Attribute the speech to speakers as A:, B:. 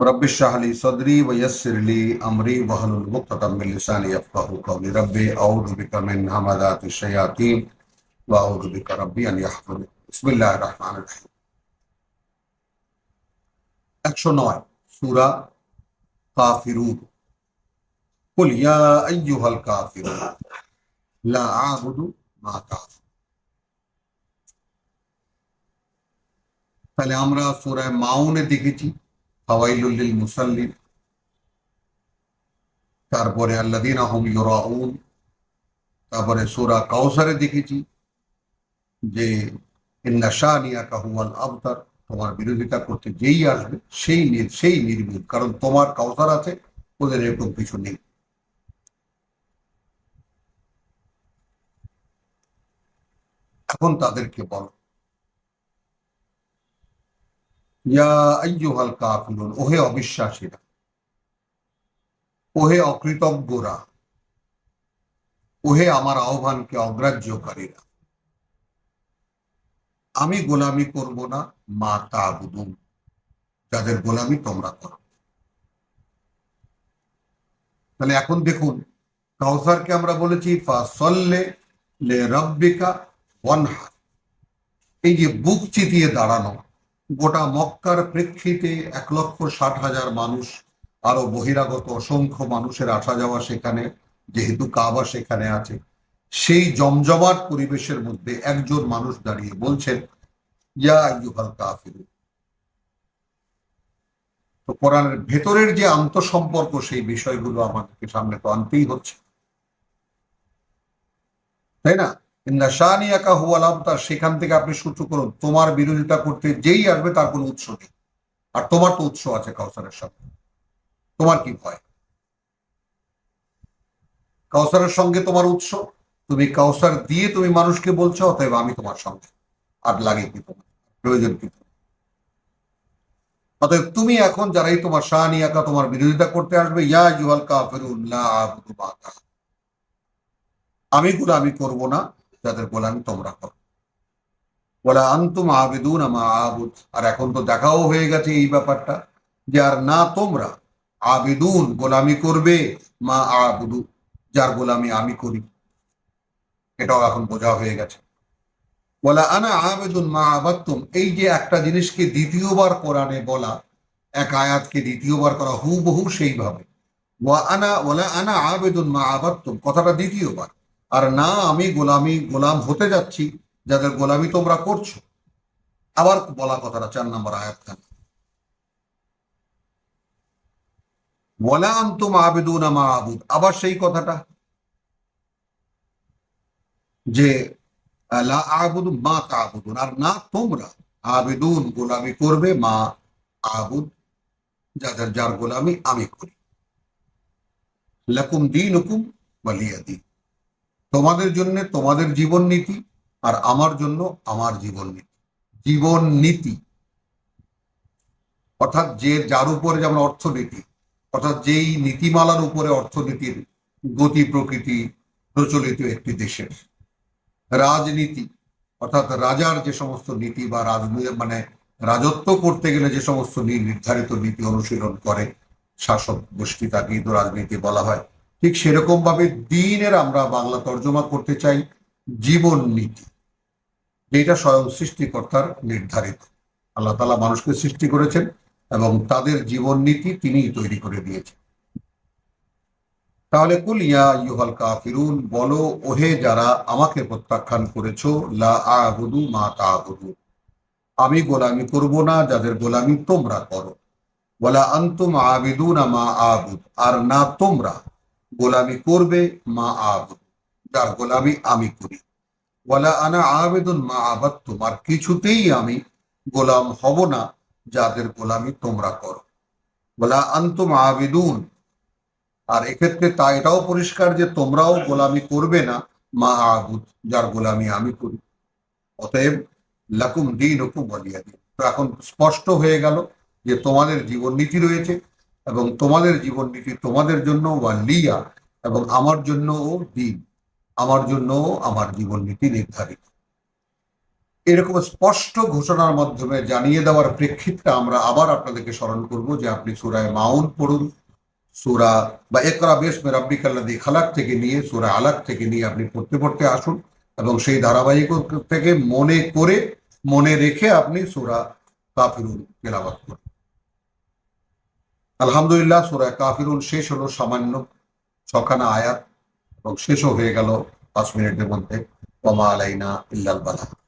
A: رب اشرح لي صدري ويسر لي أمري واحلل عقدة من لساني يفقهوا قولي. ربي أعوذ بك من همزات الشياطين وأعوذ بك ربي أن يحفظ. بسم الله الرحمن الرحيم. 109 سورة كافرون قل يا ايها الكافرون لا اعبد ما تعبدون. তাহলে আমরা সুরায় মাউনে দেখেছি, ফাওয়াইলুল লিল মুসাল্লিন। তারপরে আল্লাযীনা আহম ইউরাউন। তারপরে সূরা কাউসারে দেখেছি যে, ইন্না শানিয়াকা হুয়াল আবতার। তোমার বিরোধিতা করতে যেই আসবে, সেই সেই নির্মূল। কারণ তোমার কাউসার আছে, ওদের এরকম কিছু নেই। এখন তাদেরকে বলো। ইয়া কাফিরুন, ওহে অবিশ্বাসীরা, ওহে অকৃতজ্ঞরা, ওহে আমার আহ্বানকে অগ্রাহ্যকারীরা, আমি গোলামি করব না, মা তাবুদুন, যাদের গোলামি তোমরা করো। তাহলে এখন দেখুন, কাউসারকে আমরা বলেছি, ফাসল্লে লে রব্বিকা ওয়ানহার এই যে বুক চিতিয়ে দাঁড়ানো গোটা মক্কার প্রেক্ষিতে এক লক্ষ ষাট হাজার মানুষ আরও বহিরাগত অসংখ্য মানুষের আসা যাওয়া সেখানে, যেহেতু কাবা সেখানে আছে। সেই জমজমাট পরিবেশের মধ্যে একজন মানুষ দাঁড়িয়ে বলছেন তো কোরআনের ভেতরের যে আন্তঃসম্পর্ক, সেই বিষয়গুলো আমাদেরকে সামনে তো আনতেই হচ্ছে। তাই না? সেখান থেকে আপনি সূত্র করুন, তোমার বিরোধিতা করতে যেই আসবে তার কোনো উৎস নেই। আর তোমার তো উৎস আছে কাউসারের সাথে তোমার কি ভয়? কাউসারের সঙ্গে তোমার উৎস? তুমি কাউসার দিয়ে তুমি মানুষকে বলছো, অতএব আমি তোমার সঙ্গে। আর লাগে কি তোমার? প্রয়োজন কি অতএব তুমি এখন যারাই তোমার শাহানিয়াকা তোমার বিরোধিতা করতে আসবে, ইয়া ইউহাল কাফিরুন, লা আবুদু আমি গোলামি করব না। যাদের গোলামি তোমরা করো। বলা, আন্তুম আবেদুন আমা আবুদ। আর এখন তো দেখাও হয়ে গেছে এই ব্যাপারটা যে, আর না তোমরা, আবেদুন গোলামি করবে মা আবুদু, যার গোলামি আমি করি। এটাও এখন বোঝা হয়ে গেছে। বলা, আনা আবেদুন মা আবাত্তুম এই যে একটা জিনিসকে দ্বিতীয়বার কোরআনে বলা, এক আয়াতকে দ্বিতীয়বার করা হুবহু সেইভাবে। ওয়া আনা ওলা আনা আবেদুন মা আবাত্তুম কথাটা দ্বিতীয়বার। আর না, আমি গোলামি, গোলাম হতে যাচ্ছি, যাদের গোলামি তোমরা করছ। আবার বলা কথাটা চার নম্বর আয়াত খান ওয়ালা আনতুম আবেদুন মা আবুদ। আবার সেই কথাটা, যে, লা আবুদ মা তাবুদুন। আর না, তোমরা আবেদুন, গোলামি করবে মা আবুদ, যাদের যার গোলামি আমি করি। লাকুম দিন হুকুম ওয়ালিয়া দিন। তোমাদের জন্য তোমাদের জীবন নীতি আর আমার জন্য আমার জীবন নীতি। জীবন নীতি। অর্থাৎ যে যার উপরে যেমন অর্থনীতি, অর্থাৎ যেই নীতিমালার উপরে অর্থনীতির গতি প্রকৃতি প্রচলিত একটি দেশের। রাজনীতি, অর্থাৎ রাজার যে সমস্ত নীতি বা রাজনীতি মানে রাজত্ব করতে গেলে যে সমস্ত নির্ধারিত নীতি অনুশীলন করে শাসক গোষ্ঠী তাকেই তো রাজনীতি বলা হয়। ঠিক সেরকম ভাবে দিনের আমরা বাংলা তর্জমা করতে চাই জীবন নীতি। যেটা স্বয়ং সৃষ্টিকর্তার নির্ধারিত। আল্লাহ তালা মানুষকে সৃষ্টি করেছেন এবং তাদের জীবন নীতি তিনিই তৈরি করে দিয়েছেন। তাহলে কুল ইয়া ইউহাল কাফিরুন, বলো, ওহে যারা আমাকে প্রত্যাখ্যান করেছ, লা আবুদু মা তাবুদু। আমি গোলামি করব না, যাদের গোলামি তোমরা করো। বলা আন্তুম আবিদুন মা আবুদ। আর না তোমরা গোলামি করবে, মা আবুদ যার গোলামি আমি করি। বলা আনা আবেদন, মা আবাদ, তোমার কিছুতেই আমি গোলাম হব না, যাদের গোলামি তোমরা করো। বলা আন্তুম আবেদুন। আর এক্ষেত্রে তা এটাও পরিষ্কার যে তোমরাও গোলামি করবে না, মা আবুদ, যার গোলামি আমি করি। অতএব লাকুম দিন হুকুম বলিয়া দিন এখন স্পষ্ট হয়ে গেল যে তোমাদের জীবন নীতি রয়েছে। এবং তোমাদের জীবন নীতি তোমাদের জন্য বা লিয়া এবং আমার জন্য দিন, আমার জন্য আমার জীবন নীতি নির্ধারিত। এরকম স্পষ্ট ঘোষণার মাধ্যমে জানিয়ে দেওয়ার প্রেক্ষিতটা আমরা আবার আপনাদেরকে স্মরণ করব যে আপনি সুরায় মাউন পড়ুন। সুরা বা একরা বেশ মেরাব্বিকাল্লাদি খালাক থেকে নিয়ে, সুরা আলাক থেকে নিয়ে আপনি পড়তে পড়তে আসুন এবং সেই ধারাবাহিক থেকে মনে করে, মনে রেখে আপনি সুরা কাফিরুন তেলাবাত করুন। আলহামদুলিল্লাহ সুরায় কাফিরুন শেষ হলো, সামান্য ছখানা আয়াত এবং শেষও হয়ে গেল পাঁচ মিনিটের মধ্যে। কমা আলাইনা ইল্লাল বালা।